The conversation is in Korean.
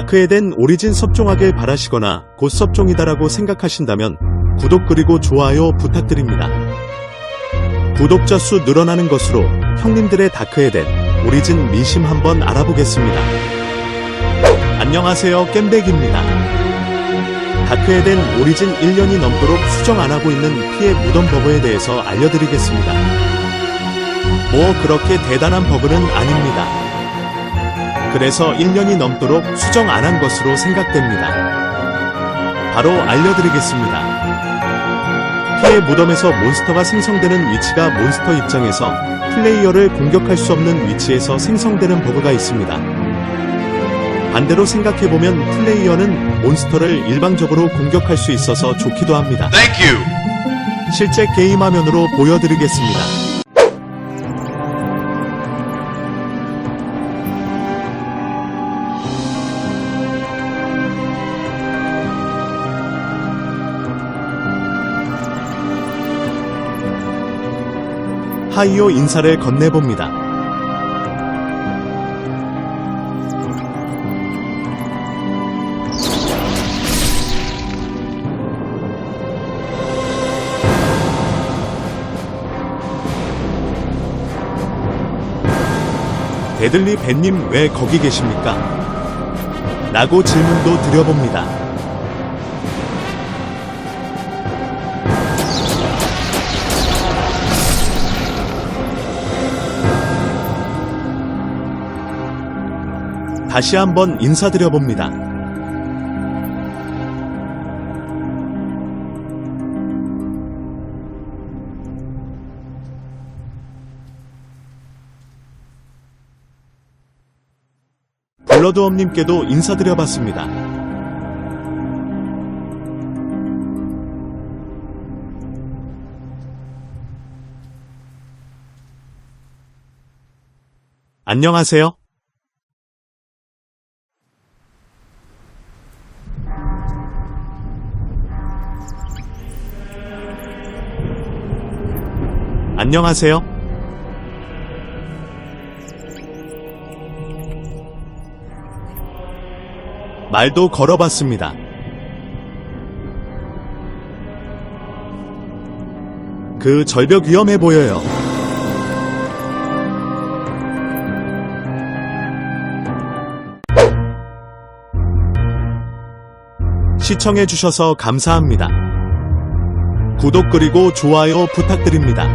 다크에 된 오리진 섭종하길 바라시거나 곧 섭종이다라고 생각하신다면 구독 그리고 좋아요 부탁드립니다. 구독자 수 늘어나는 것으로 형님들의 다크에 된 오리진 민심 한번 알아보겠습니다. 안녕하세요 겜백입니다. 다크에 된 오리진 1년이 넘도록 수정 안 하고 있는 피해 무덤 버그에 대해서 알려드리겠습니다. 뭐 그렇게 대단한 버그는 아닙니다. 그래서 1년이 넘도록 수정 안 한 것으로 생각됩니다. 바로 알려드리겠습니다. 피해 무덤에서 몬스터가 생성되는 위치가 몬스터 입장에서 플레이어를 공격할 수 없는 위치에서 생성되는 버그가 있습니다. 반대로 생각해보면 플레이어는 몬스터를 일방적으로 공격할 수 있어서 좋기도 합니다. Thank you. 실제 게임 화면으로 보여드리겠습니다. 하이오 인사를 건네봅니다. 데들리 벤님 왜 거기 계십니까? 라고 질문도 드려봅니다. 다시 한번 인사드려봅니다. 블러드엄님께도 인사드려봤습니다. 안녕하세요. 안녕하세요. 말도 걸어봤습니다. 그 절벽 위험해 보여요. 시청해주셔서 감사합니다. 구독 그리고 좋아요 부탁드립니다.